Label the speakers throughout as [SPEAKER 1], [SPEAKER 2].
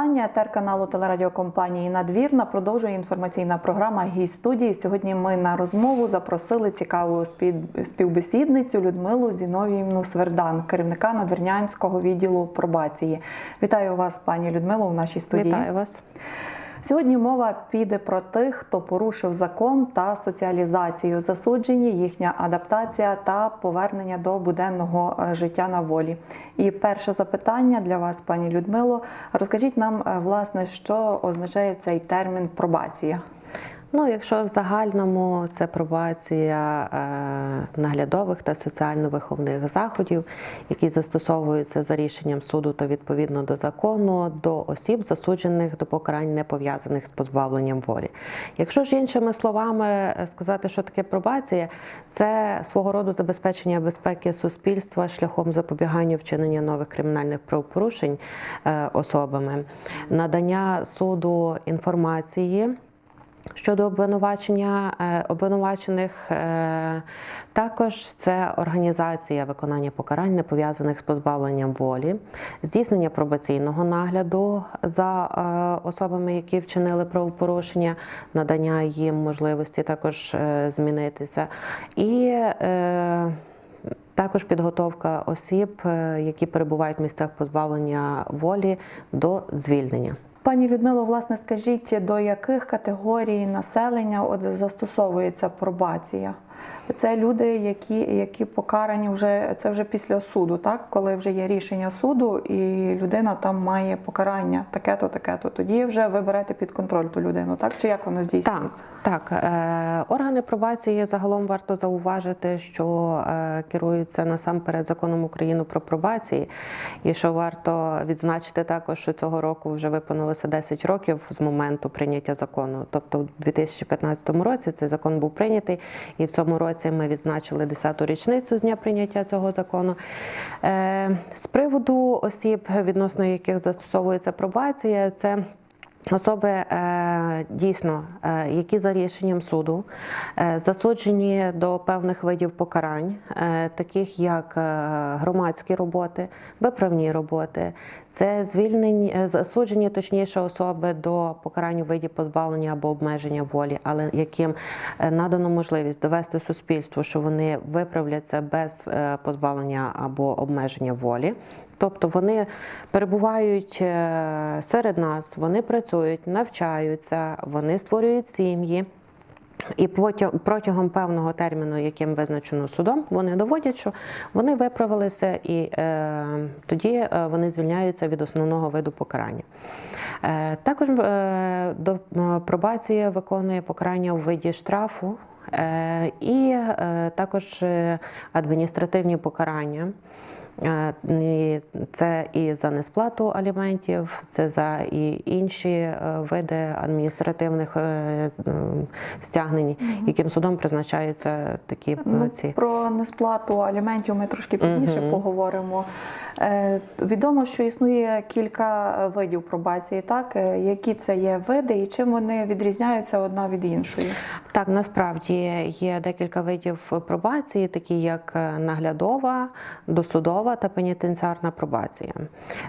[SPEAKER 1] Вітання. Тер каналу телерадіокомпанії Надвірна продовжує інформаційна програма «Гість студії. Сьогодні ми на розмову запросили цікаву спів- співбесідницю Людмилу Зіновіївну Свердан, керівника надвірнянського відділу пробації. Вітаю вас, пані Людмило, у нашій студії.
[SPEAKER 2] Вітаю вас.
[SPEAKER 1] Сьогодні мова піде про тих, хто порушив закон та соціалізацію, засуджені, їхня адаптація та повернення до буденного е, життя на волі. І перше запитання для вас, пані Людмило, розкажіть нам, е, власне, що означає цей термін пробація.
[SPEAKER 2] Ну, якщо в загальному це пробація е, наглядових та соціально-виховних заходів, які застосовуються за рішенням суду та відповідно до закону до осіб, засуджених до покарань, не пов'язаних з позбавленням волі. Якщо ж іншими словами е, сказати, що таке пробація, це свого роду забезпечення безпеки суспільства шляхом запобігання вчинення нових кримінальних правопорушень е, особами, надання суду інформації. Щодо обвинувачення е, обвинувачених, е, також це організація виконання покарань, не пов'язаних з позбавленням волі, здійснення пробаційного нагляду за е, особами, які вчинили правопорушення, надання їм можливості також змінитися, і також підготовка осіб, які перебувають в місцях позбавлення волі до звільнення.
[SPEAKER 1] Пані Людмило, власне, скажіть, до яких категорій населення от застосовується пробація? Це люди, які, які покарані вже це вже після суду, так коли вже є рішення суду, і людина там має покарання таке-то, таке-то. Тоді вже ви берете під контроль ту людину, так чи як воно здійснюється?
[SPEAKER 2] Так, так. Е, органи пробації загалом варто зауважити, що е, керуються насамперед законом України про пробації, і що варто відзначити також, що цього року вже виповнилося 10 років з моменту прийняття закону. Тобто, у 2015 році цей закон був прийнятий, і в цьому році ми відзначили 10-ту річницю з дня прийняття цього закону. Е, з приводу осіб, відносно яких застосовується пробація, це Особи е, дійсно, е, які за рішенням суду е, засуджені до певних видів покарань, таких як громадські роботи, виправні роботи, це звільнені е, засуджені, точніше, особи до покарань у виді позбавлення або обмеження волі, але яким надано можливість довести суспільству, що вони виправляться без позбавлення або обмеження волі. Тобто вони перебувають е, серед нас, вони працюють, навчаються, вони створюють сім'ї. І протягом певного терміну, яким визначено судом, вони доводять, що вони виправилися, і е, тоді е, вони звільняються від основного виду покарання. Е, також е, до е, пробації виконує покарання у виді штрафу е, і е, також адміністративні покарання. Е, Це і за несплату аліментів, це за і інші е, види адміністративних е, стягнень, яким судом призначаються такі
[SPEAKER 1] Ну,
[SPEAKER 2] ці.
[SPEAKER 1] про несплату аліментів ми трошки пізніше
[SPEAKER 2] Мгм.
[SPEAKER 1] поговоримо. Відомо, що існує кілька видів пробації, так? Які це є види і чим вони відрізняються одна від іншої?
[SPEAKER 2] Так, насправді є декілька видів пробації, такі як наглядова, досудова та пенітенціарна пробація.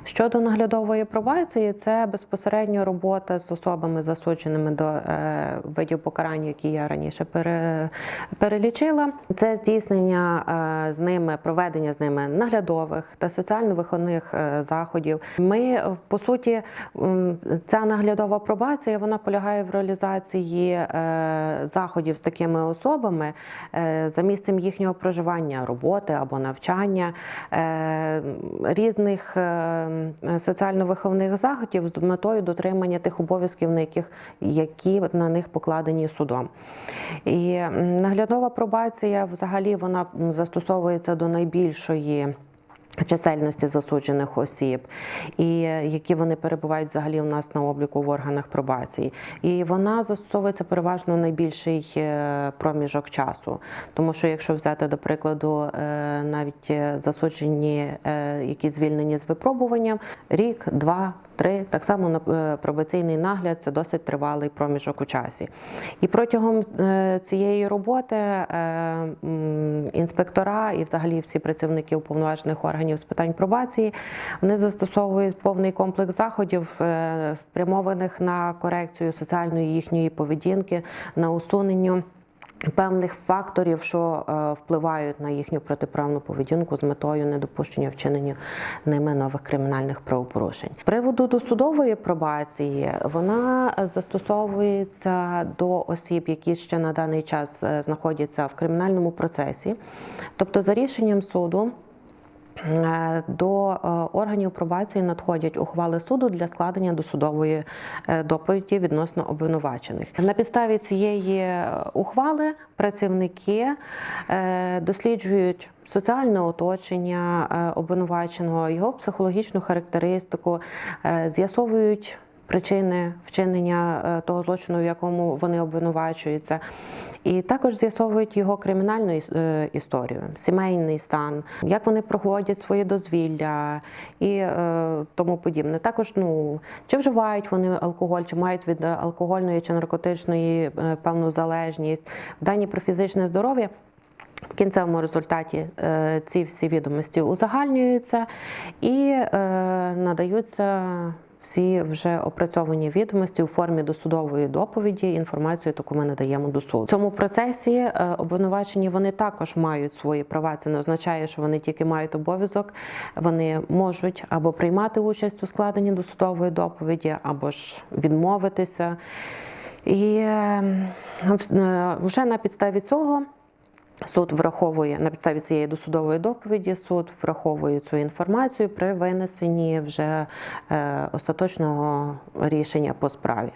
[SPEAKER 2] Щодо наглядової пробації, це безпосередньо робота з особами, засудженими до е, видів покарань, які я раніше пере, перелічила. Це здійснення е, з ними, проведення з ними наглядових та соціально-виховних е, заходів. Ми по суті, ця наглядова пробація вона полягає в реалізації заходів з такими особами за місцем їхнього проживання, роботи або навчання, різних е, соціально-виховних заходів з метою дотримання тих обов'язків, на яких які на них покладені судом. І наглядова пробація взагалі вона застосовується до найбільшої. Чисельності засуджених осіб, і е, які вони перебувають взагалі у нас на обліку в органах пробації, і вона застосовується переважно найбільший е, проміжок часу. Тому що, якщо взяти до прикладу, е, навіть засуджені, які звільнені з випробуванням, рік, два, три. Так само на- е, пробаційний нагляд це досить тривалий проміжок у часі. І протягом е, цієї роботи е, інспектора і взагалі всі працівники уповноважених органів з питань пробації вони застосовують повний комплекс заходів, спрямованих на корекцію соціальної їхньої поведінки, на усунення. Певних факторів, що е, впливають на їхню протиправну поведінку з метою недопущення вчинення ними нових кримінальних правопорушень. З приводу досудової пробації вона застосовується до осіб, які ще на даний час е, знаходяться в кримінальному процесі, тобто за рішенням суду. Е, До е, органів пробації надходять ухвали суду для складення досудової е, доповіді відносно обвинувачених. На підставі цієї ухвали працівники досліджують соціальне оточення обвинуваченого, його психологічну характеристику, з'ясовують причини вчинення е, того злочину, в якому вони обвинувачуються. І також з'ясовують його кримінальну е, історію, сімейний стан, як вони проводять своє дозвілля і е, тому подібне. Також ну чи вживають вони алкоголь, чи мають від алкогольної чи наркотичної певну залежність, дані про фізичне здоров'я. В кінцевому результаті ці всі відомості узагальнюються і надаються всі вже опрацьовані відомості у формі досудової доповіді. Інформацію таку ми надаємо до суду. В цьому процесі е, обвинувачені вони також мають свої права. Це не означає, що вони тільки мають обов'язок. Вони можуть або приймати участь у складенні досудової доповіді, або ж відмовитися. І е, е, вже на підставі цього. Суд враховує на підставі цієї досудової доповіді. Суд враховує цю інформацію при винесенні вже е, остаточного рішення по справі.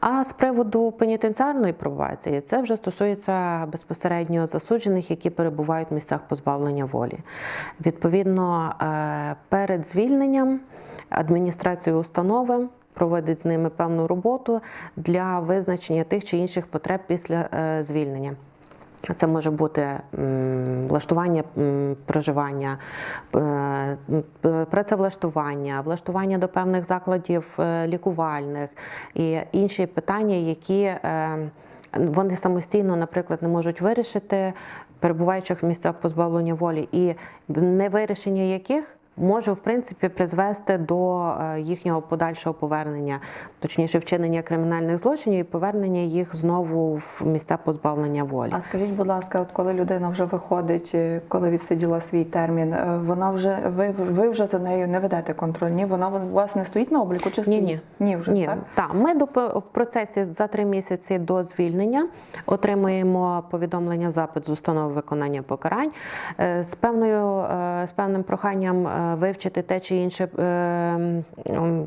[SPEAKER 2] А з приводу пенітенціарної пробації, це вже стосується безпосередньо засуджених, які перебувають в місцях позбавлення волі. Відповідно, е, перед звільненням адміністрація установи проводить з ними певну роботу для визначення тих чи інших потреб після е, звільнення. Це може бути влаштування проживання, е, працевлаштування, влаштування до певних закладів е, лікувальних і інші питання, які е, вони самостійно, наприклад, не можуть вирішити, перебуваючих в місцях позбавлення волі, і невирішення яких може в принципі призвести до е, їхнього подальшого повернення, точніше вчинення кримінальних злочинів і повернення їх знову в місця позбавлення волі.
[SPEAKER 1] А скажіть, будь ласка, от коли людина вже виходить, е, коли відсиділа свій термін, е, вона вже ви, ви вже за нею не ведете контроль? Ні, вона у вас не стоїть на обліку чи стоїть?
[SPEAKER 2] ні.
[SPEAKER 1] ні вже
[SPEAKER 2] Ні,
[SPEAKER 1] так.
[SPEAKER 2] так. Ми до в процесі за три місяці до звільнення отримуємо повідомлення запит з установи виконання покарань з певною з певним проханням вивчити те чи інше е,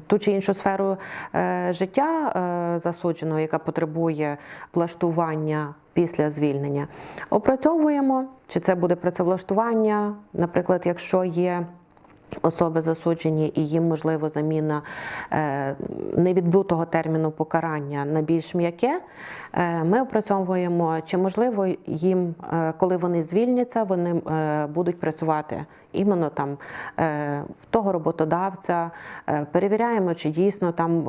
[SPEAKER 2] ту чи іншу сферу е, життя е, засудженого, яка потребує влаштування. Після звільнення опрацьовуємо, чи це буде працевлаштування, наприклад, якщо є особи засуджені і їм можливо заміна невідбутого терміну покарання на більш м'яке. Е, Ми опрацьовуємо, чи можливо їм, е, коли вони звільняться, вони е, будуть працювати іменно там в того роботодавця. Перевіряємо, чи дійсно там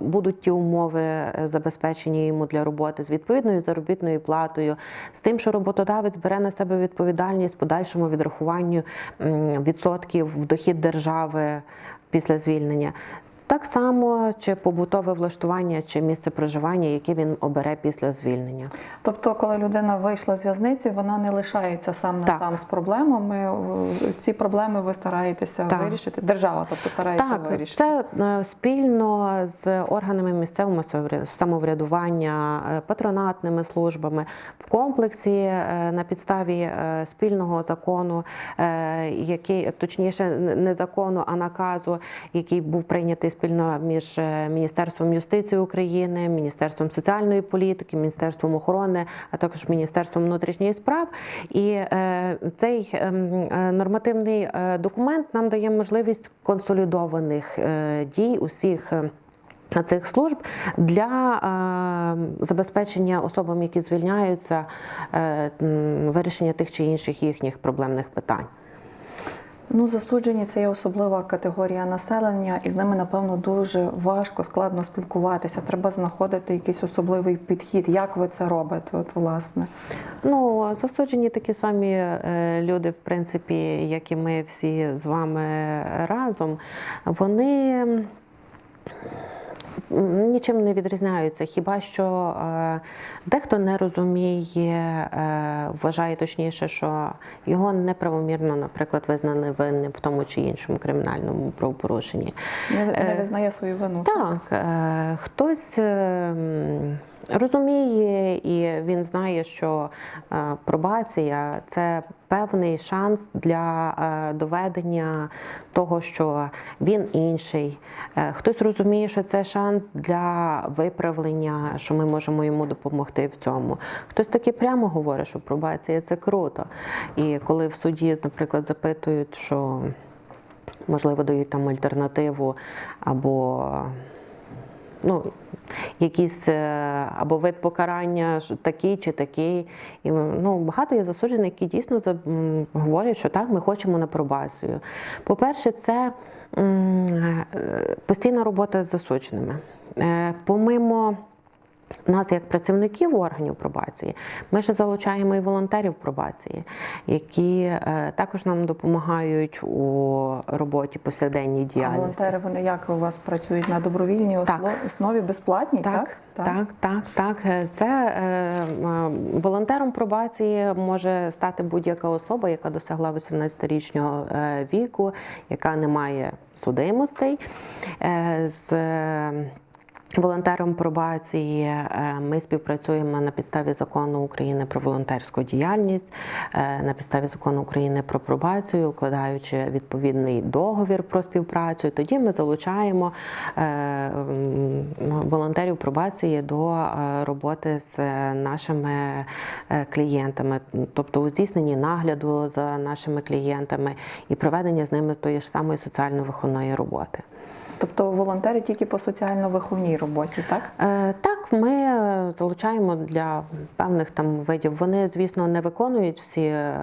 [SPEAKER 2] будуть ті умови забезпечені йому для роботи з відповідною заробітною платою, з тим, що роботодавець бере на себе відповідальність подальшому відрахуванню відсотків в дохід держави після звільнення. Так само чи побутове влаштування, чи місце проживання, яке він обере після звільнення.
[SPEAKER 1] Тобто, коли людина вийшла з в'язниці, вона не лишається сам на
[SPEAKER 2] Так.
[SPEAKER 1] сам з проблемами. Ці проблеми ви стараєтеся
[SPEAKER 2] Так.
[SPEAKER 1] вирішити. Держава, тобто старається
[SPEAKER 2] Так,
[SPEAKER 1] вирішити.
[SPEAKER 2] це е, спільно з органами місцевого самоврядування, е, патронатними службами в комплексі е, на підставі спільного закону, який точніше не закону, а наказу, який був прийнятий спільно між е, Міністерством юстиції України, Міністерством соціальної політики, Міністерством охорони, а також Міністерством внутрішніх справ. І е, цей ем, е, нормативний документ нам дає можливість консолідованих дій усіх. Цих служб для забезпечення особам, які звільняються, вирішення тих чи інших їхніх проблемних питань.
[SPEAKER 1] Ну, засуджені це є особлива категорія населення, і з ними, напевно, дуже важко, складно спілкуватися. Треба знаходити якийсь особливий підхід. Як ви це робите? От, власне.
[SPEAKER 2] Ну, засуджені такі самі е, люди, в принципі, як і ми всі з вами разом, вони. Нічим не відрізняються, хіба що е, дехто не розуміє, е, вважає точніше, що його неправомірно, наприклад, визнали винним в тому чи іншому кримінальному правопорушенні.
[SPEAKER 1] Не, не
[SPEAKER 2] Е,
[SPEAKER 1] визнає свою вину.
[SPEAKER 2] Так, хтось е, м, розуміє і він знає, що е, пробація це певний шанс для е, доведення того, що він інший. Е, Хтось розуміє, що це шанс для виправлення, що ми можемо йому допомогти в цьому. Хтось таки прямо говорить, що пробація це круто. І коли в суді, наприклад, запитують, що можливо дають там альтернативу або ну, якийсь е, або вид покарання такий чи такий. І ну, багато є засуджених, які дійсно говорять, що так, ми хочемо на пробацію. По-перше, це е, постійна робота з засудженими. Е, Помимо нас, як працівників органів пробації, ми ще залучаємо і волонтерів пробації, які е, також нам допомагають у роботі повсякденній
[SPEAKER 1] А
[SPEAKER 2] діяльності.
[SPEAKER 1] волонтери вони як у вас працюють на добровільній
[SPEAKER 2] Так.
[SPEAKER 1] основі безплатній? Так,
[SPEAKER 2] Так, так, так, так. Е, Це е, е, волонтером пробації може стати будь-яка особа, яка досягла 18-річного е, віку, яка не має судимостей. Е, З е, Волонтером пробації е, ми співпрацюємо на підставі закону України про волонтерську діяльність, е, на підставі закону України про пробацію, укладаючи відповідний договір про співпрацю. Тоді ми залучаємо е, волонтерів пробації до роботи з нашими клієнтами, тобто у здійсненні нагляду за нашими клієнтами і проведення з ними тої ж самої соціально-виховної роботи.
[SPEAKER 1] Тобто волонтери тільки по соціально-виховній роботі, так?
[SPEAKER 2] Е, Так, ми е, залучаємо для певних там видів. Вони, звісно, не виконують всі е,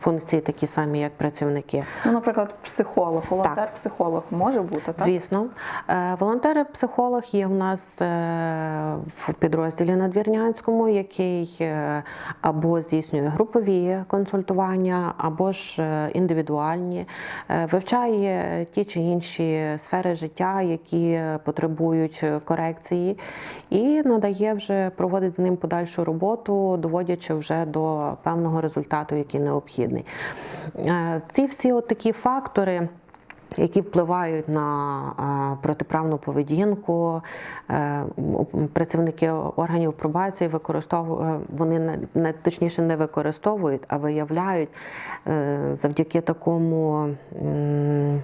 [SPEAKER 2] функції такі самі, як працівники.
[SPEAKER 1] Ну, наприклад, психолог, волонтер-психолог може бути, так?
[SPEAKER 2] Звісно, Е, волонтери-психолог є у нас е, в підрозділі Надвірнянському, який е, або здійснює групові консультування, або ж індивідуальні, вивчає ті чи інші сфери життя, які потребують корекції, і надає вже проводить з ним подальшу роботу, доводячи вже до певного результату, який необхідний. Е, Ці всі от такі фактори які впливають на е, протиправну поведінку. Е, Працівники органів пробації використовують, вони не- точніше не використовують, а виявляють е, завдяки такому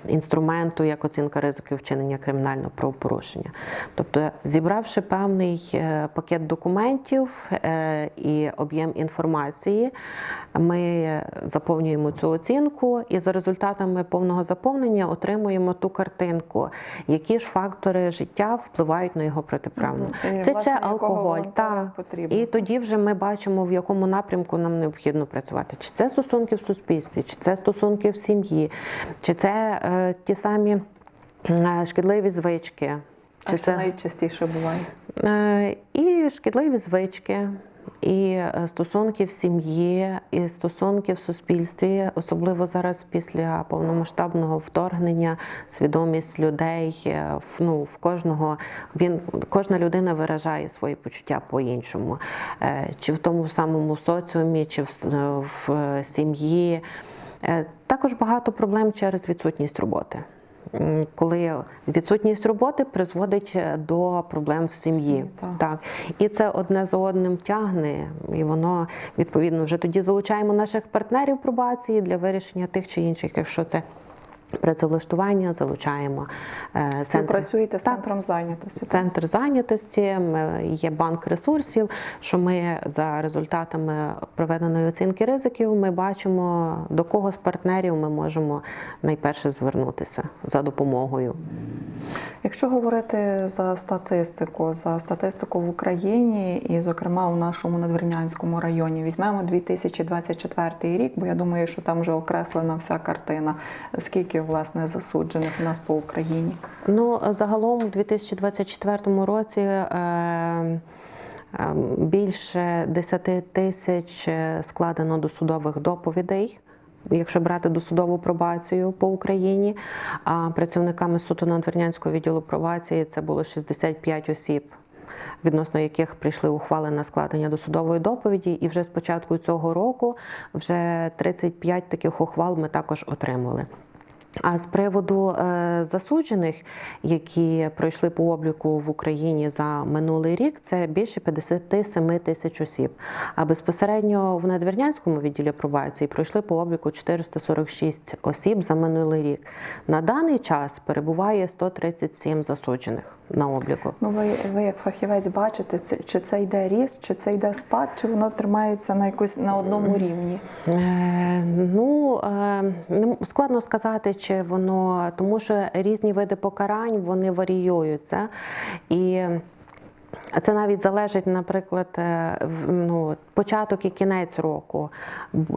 [SPEAKER 2] інструменту, як оцінка ризиків вчинення кримінального правопорушення. Тобто, зібравши певний е, пакет документів е, і об'єм інформації, ми заповнюємо цю оцінку, і за результатами повного заповнення отримуємо ту картинку, які ж фактори життя впливають на його протиправну.
[SPEAKER 1] Мгм. І,
[SPEAKER 2] Це
[SPEAKER 1] власне,
[SPEAKER 2] чи алкоголь, так.
[SPEAKER 1] потрібно.
[SPEAKER 2] І тоді вже ми бачимо, в якому напрямку нам необхідно працювати. Чи це стосунки в суспільстві, чи це стосунки в сім'ї, чи це е, ті самі е, шкідливі звички.
[SPEAKER 1] А що найчастіше буває?
[SPEAKER 2] Е, І шкідливі звички, і е, стосунки в сім'ї, і стосунки в суспільстві, особливо зараз після повномасштабного вторгнення, свідомість людей е, ну, в кожного він кожна людина виражає свої почуття по-іншому, Е, чи в тому самому соціумі, чи в, в сім'ї. Також багато проблем через відсутність роботи. Коли відсутність роботи призводить е, до проблем в сім'ї,
[SPEAKER 1] Сім'ї, так.
[SPEAKER 2] так і це одне за одним тягне, і воно відповідно вже тоді залучаємо наших партнерів пробації для вирішення тих чи інших, якщо це працевлаштування, залучаємо е.
[SPEAKER 1] Співпрацюєте з
[SPEAKER 2] Так.
[SPEAKER 1] центром зайнятості.
[SPEAKER 2] Центр зайнятості, ми- є банк ресурсів. Що ми за результатами проведеної оцінки ризиків ми бачимо, до кого з партнерів ми можемо найперше звернутися за допомогою.
[SPEAKER 1] Якщо говорити за статистику, за статистику в Україні і, зокрема, у нашому надвірнянському районі, візьмемо 2024 рік, бо я думаю, що там вже окреслена вся картина. Скільки власне засуджених у нас по Україні?
[SPEAKER 2] Ну, загалом у 2024 році е, е, більше 10 тисяч е, складено досудових доповідей. Якщо брати досудову пробацію по Україні, а працівниками суду надвірнянського відділу пробації це було 65 осіб, відносно яких прийшли ухвали на складення досудової доповіді, і вже з початку цього року вже 35 таких ухвал ми також отримали. А з приводу е, засуджених, які пройшли по обліку в Україні за минулий рік, це більше 57 тисяч осіб. А безпосередньо в надвірнянському відділі пробації пройшли по обліку 446 осіб за минулий рік. На даний час перебуває 137 засуджених на обліку.
[SPEAKER 1] Ну, ви, ви як фахівець бачите, це, чи це йде ріст, чи це йде спад, чи воно тримається на якось на одному рівні?
[SPEAKER 2] Е, Ну е, складно сказати, чи воно тому, що різні види покарань вони варіюються і. Це навіть залежить, наприклад, е, ну, початок і кінець року,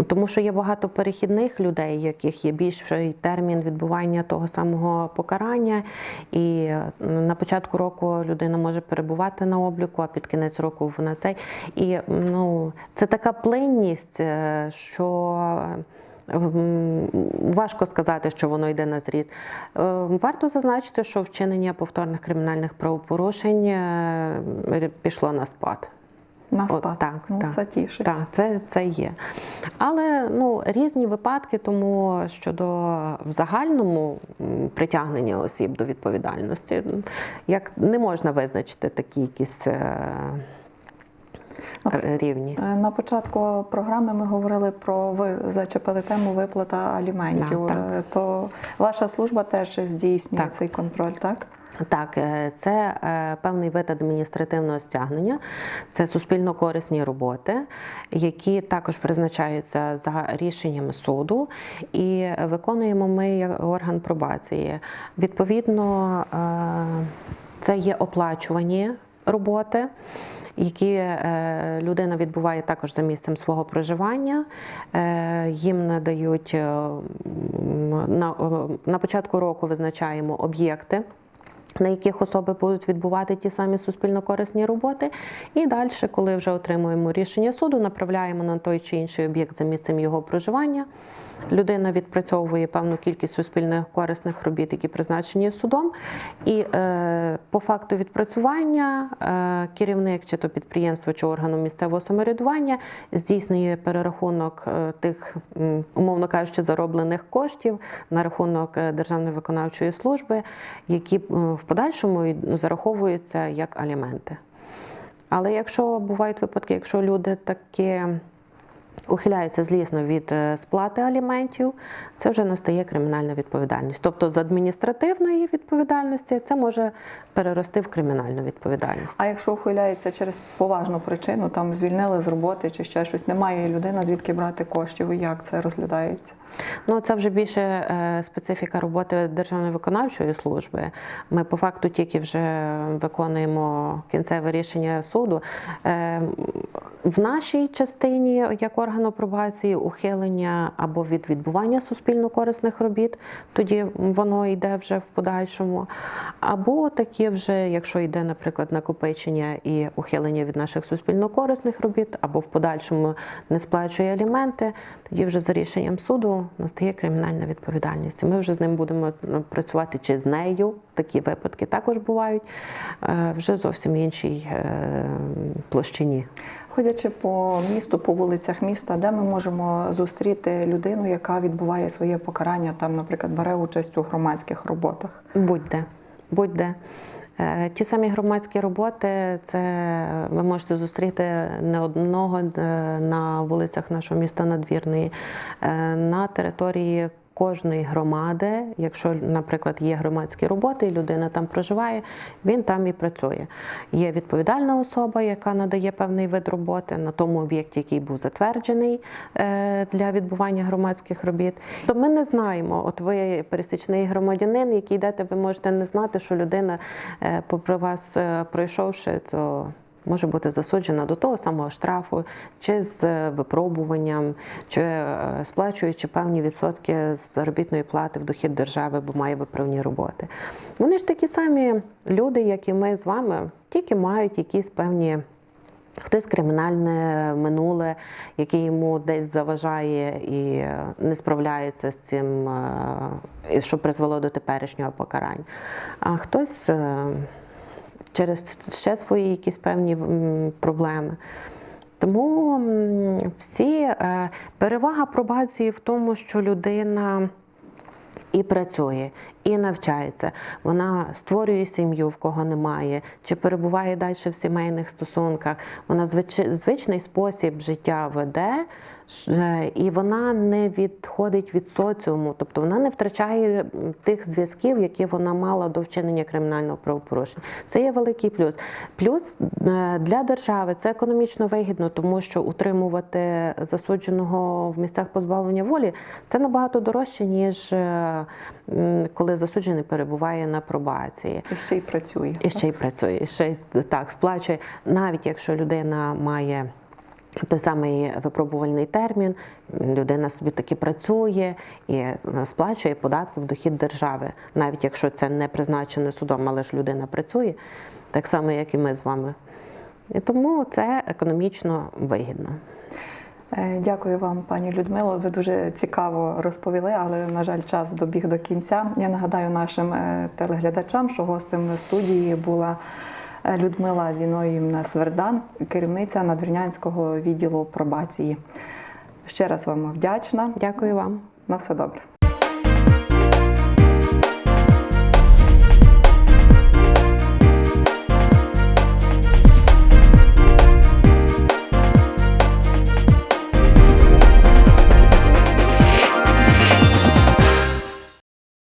[SPEAKER 2] тому що є багато перехідних людей, яких є більший термін відбування того самого покарання. І е, на початку року людина може перебувати на обліку, а під кінець року вона цей. І ну, це така плинність, е, що. М, Важко сказати, що воно йде на зріст. Е, Варто зазначити, що вчинення повторних кримінальних правопорушень е, пішло на спад.
[SPEAKER 1] На спад.
[SPEAKER 2] так,
[SPEAKER 1] ну,
[SPEAKER 2] так.
[SPEAKER 1] це тішить.
[SPEAKER 2] Так, це, це є. Але ну, різні випадки, тому щодо в загальному притягнення осіб до відповідальності, як не можна визначити такі якісь е, рівні.
[SPEAKER 1] Е, На початку програми ми говорили про ви зачепили тему виплата аліментів.
[SPEAKER 2] Да, так.
[SPEAKER 1] Е, То ваша служба теж здійснює
[SPEAKER 2] Так.
[SPEAKER 1] цей контроль, так?
[SPEAKER 2] Так, е, це певний вид адміністративного стягнення, це суспільно корисні роботи, які також призначаються за рішенням суду, і виконуємо ми як орган пробації. Відповідно, це є оплачувані роботи. Які е, людина відбуває також за місцем свого проживання, Е, їм надають е, на, початку року визначаємо об'єкти, на яких особи будуть відбувати ті самі суспільно-корисні роботи. І далі, коли вже отримуємо рішення суду, направляємо на той чи інший об'єкт за місцем його проживання. Людина відпрацьовує певну кількість суспільних корисних робіт, які призначені судом. І е, по факту відпрацювання е, керівник чи то підприємство, чи органу місцевого самоврядування здійснює перерахунок е, тих, умовно кажучи, зароблених коштів на рахунок е, Державної виконавчої служби, які в подальшому зараховуються як аліменти. Але якщо бувають випадки, якщо люди таки ухиляються злісно від е, сплати аліментів, це вже настає кримінальна відповідальність. Тобто з адміністративної відповідальності це може перерости в кримінальну відповідальність.
[SPEAKER 1] А якщо ухиляється через поважну причину, там звільнили з роботи чи ще щось, немає людина, звідки брати коштів, і як це розглядається?
[SPEAKER 2] Ну, це вже більше е, специфіка роботи Державної виконавчої служби. Ми по факту тільки вже виконуємо кінцеве рішення суду. Е, В нашій частині, як органу пробації, ухилення або від відбування суспільно-корисних робіт, тоді воно йде вже в подальшому. Або такі вже, якщо йде, наприклад, накопичення і ухилення від наших суспільно-корисних робіт, або в подальшому не сплачує аліменти, тоді вже за рішенням суду настає кримінальна відповідальність. Ми вже з ним будемо ну, працювати чи з нею. Такі випадки також бувають е, вже зовсім іншій е, площині.
[SPEAKER 1] Ходячи по місту, по вулицях міста, де ми можемо зустріти людину, яка відбуває своє покарання, там, наприклад, бере участь у громадських роботах.
[SPEAKER 2] Будь-де. Будь-де. Е, Ті самі громадські роботи, це ви можете зустріти не одного е, на вулицях нашого міста Надвірної, е, на території кожної громади, якщо, наприклад, є громадські роботи, і людина там проживає, він там і працює. Є відповідальна особа, яка надає певний вид роботи на тому об'єкті, який був затверджений е, для відбування громадських робіт. То ми не знаємо, от ви пересічний громадянин, який йдете, ви можете не знати, що людина, е, попри вас е, пройшовши, то може бути засуджена до того самого штрафу, чи з е, випробуванням, чи е, сплачуючи певні відсотки з заробітної плати в дохід держави, бо має виправні роботи. Вони ж такі самі люди, як і ми з вами, тільки мають якісь певні. Хтось кримінальне минуле, яке йому десь заважає і е, не справляється з цим, що призвело до теперішнього покарання. А хтось через ще свої якісь певні проблеми. Тому всі е, перевага пробації в тому, що людина і працює, і навчається. Вона створює сім'ю, в кого немає, чи перебуває далі в сімейних стосунках. Вона звичний спосіб життя веде, і вона не відходить від соціуму, тобто вона не втрачає тих зв'язків, які вона мала до вчинення кримінального правопорушення. Це є великий плюс. Плюс е, для держави це економічно вигідно, тому що утримувати засудженого в місцях позбавлення волі це набагато дорожче, ніж е, коли засуджений перебуває на пробації.
[SPEAKER 1] І ще й працює.
[SPEAKER 2] І ще й працює, і ще й так сплачує, навіть якщо людина має. Той самий випробувальний термін, людина собі таки працює і е, сплачує податки в дохід держави, навіть якщо це не призначено судом, але ж людина працює, так само, як і ми з вами. І тому це економічно вигідно.
[SPEAKER 1] Е, Дякую вам, пані Людмило. Ви дуже цікаво розповіли, але на жаль, час добіг до кінця. Я нагадаю нашим е, телеглядачам, що гостем студії була Людмила Зіноївна Свердан, керівниця надвірнянського відділу пробації. Ще раз вам вдячна.
[SPEAKER 2] Дякую вам.
[SPEAKER 1] На все добре.